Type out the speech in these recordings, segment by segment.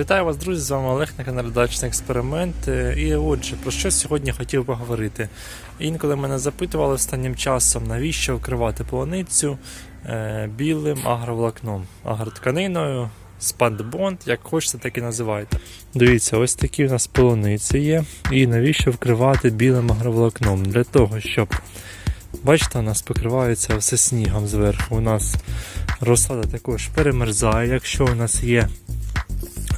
Вітаю вас, друзі! З вами Олег на каналі Дачний експеримент. Е, І отже, про що сьогодні хотів поговорити. Інколи мене запитували останнім часом, навіщо вкривати полуницю е, білим агроволокном, агротканиною, спандбонд, як хочете, так і називайте. Дивіться, ось такі у нас полуниці є. І навіщо вкривати білим агроволокном? Для того, щоб бачите, у нас покривається все снігом зверху. У нас розсада також перемерзає, якщо у нас є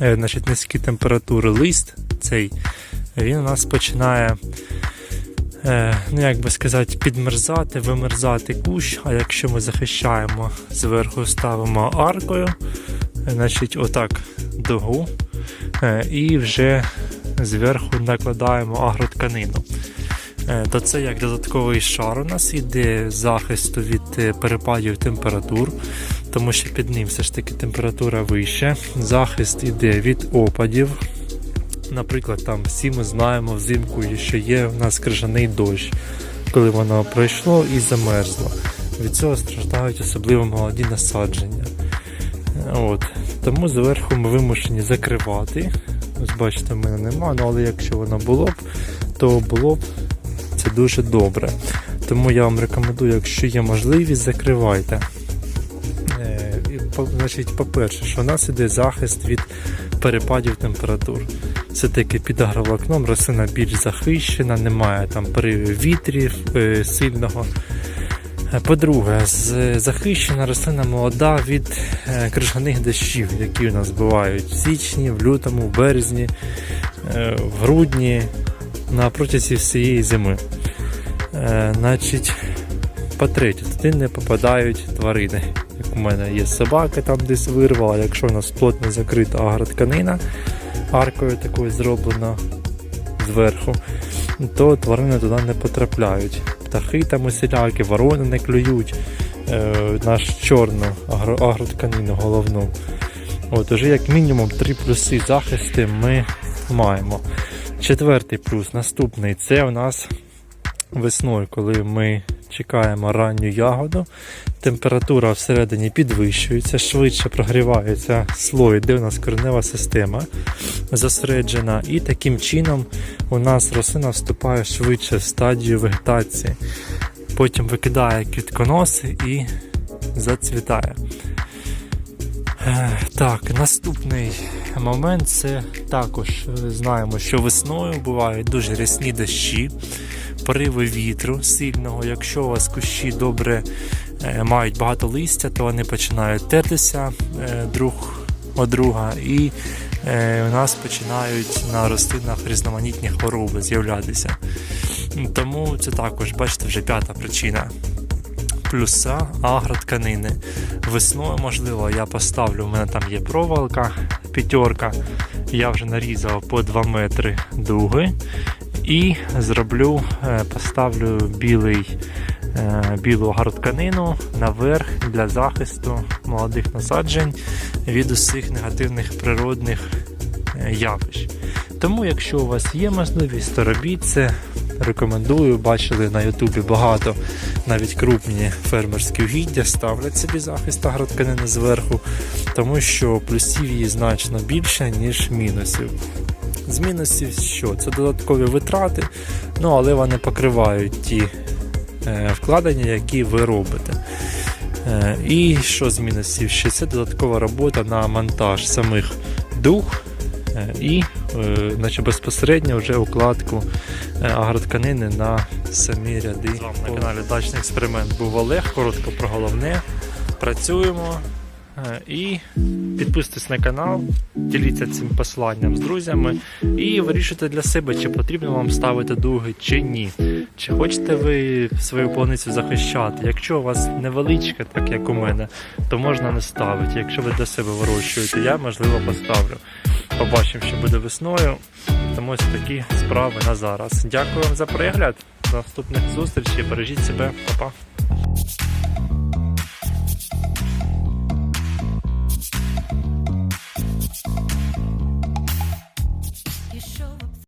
значить, низькі температури лист цей, він у нас починає, е, ну як би сказати, підмерзати, вимерзати кущ. А якщо ми захищаємо зверху, ставимо аркою, е, значить, отак дугу, е, і вже зверху накладаємо агротканину. Е, То це як додатковий шар у нас іде захисту від е, перепадів температур, тому що під ним все ж таки температура вища. Захист іде від опадів. Наприклад, там всі ми знаємо взимку, що є в нас крижаний дощ, коли воно пройшло і замерзло. Від цього страждають особливо молоді насадження. От. Тому зверху ми вимушені закривати. Ось бачите, в мене нема, ну, але якщо воно було б, то було б це дуже добре. Тому я вам рекомендую, якщо є можливість, закривайте. Значить, по-перше, що у нас іде захист від перепадів температур. Все-таки під агроволокном рослина більш захищена, немає там поривів вітрів е, сильного. Е, По-друге, захищена рослина молода від е, крижаних дощів, які у нас бувають в січні, в лютому, в березні, в грудні, на протязі всієї зими. Е, по-третє, туди не попадають тварини. Як у мене є собака, там десь вирвала, якщо у нас плотно закрита агротканина, аркою такою зроблено зверху, то тварини туди не потрапляють. Птахи там усілякі, ворони не клюють е, наш чорну агро, агротканину головну. От, уже як мінімум три плюси захисти ми маємо. Четвертий плюс, наступний це у нас весною, коли ми чекаємо ранню ягоду, температура всередині підвищується, швидше прогрівається слой, де у нас коренева система зосереджена, і таким чином у нас рослина вступає швидше в стадію вегетації. Потім викидає квітконоси і зацвітає. Е, Так, наступний момент це також е, знаємо, що весною бувають дуже рясні дощі, пориви вітру сильного. Якщо у вас кущі добре е, мають багато листя, то вони починають тертися друг од друга, і у нас починають на рослинах різноманітні хвороби з'являтися. Тому це також, бачите, вже п'ята причина плюса агротканини. Весною, можливо, я поставлю, у мене там є проволока, п'ятерка. Я вже нарізав по 2 метри дуги. І зроблю, е, поставлю білий, е, білу агротканину наверх для захисту молодих насаджень від усіх негативних природних е, явищ. Тому, якщо у вас є можливість, то робіть це. Рекомендую, бачили на Ютубі багато навіть крупні фермерські угіддя ставлять собі захист агротканини зверху, тому що плюсів її значно більше, ніж мінусів. З мінусів що? Це додаткові витрати, ну але вони покривають ті е, вкладення, які ви робите. Е, і що з мінусів? Ще це додаткова робота на монтаж самих дух е, і е, значить, безпосередньо вже укладку е, агротканини на самі ряди. З вами на каналі Дачний експеримент був Олег. Коротко про головне. Працюємо. Е, І підписуйтесь на канал, діліться цим посланням з друзями і вирішуйте для себе, чи потрібно вам ставити дуги, чи ні. Чи хочете ви свою полуницю захищати? Якщо у вас невеличка, так як у мене, то можна не ставити. Якщо ви для себе вирощуєте, я можливо поставлю. Побачимо, що буде весною. Тому ось такі справи на зараз. Дякую вам за перегляд. До наступних зустрічей. Бережіть себе, Па-па.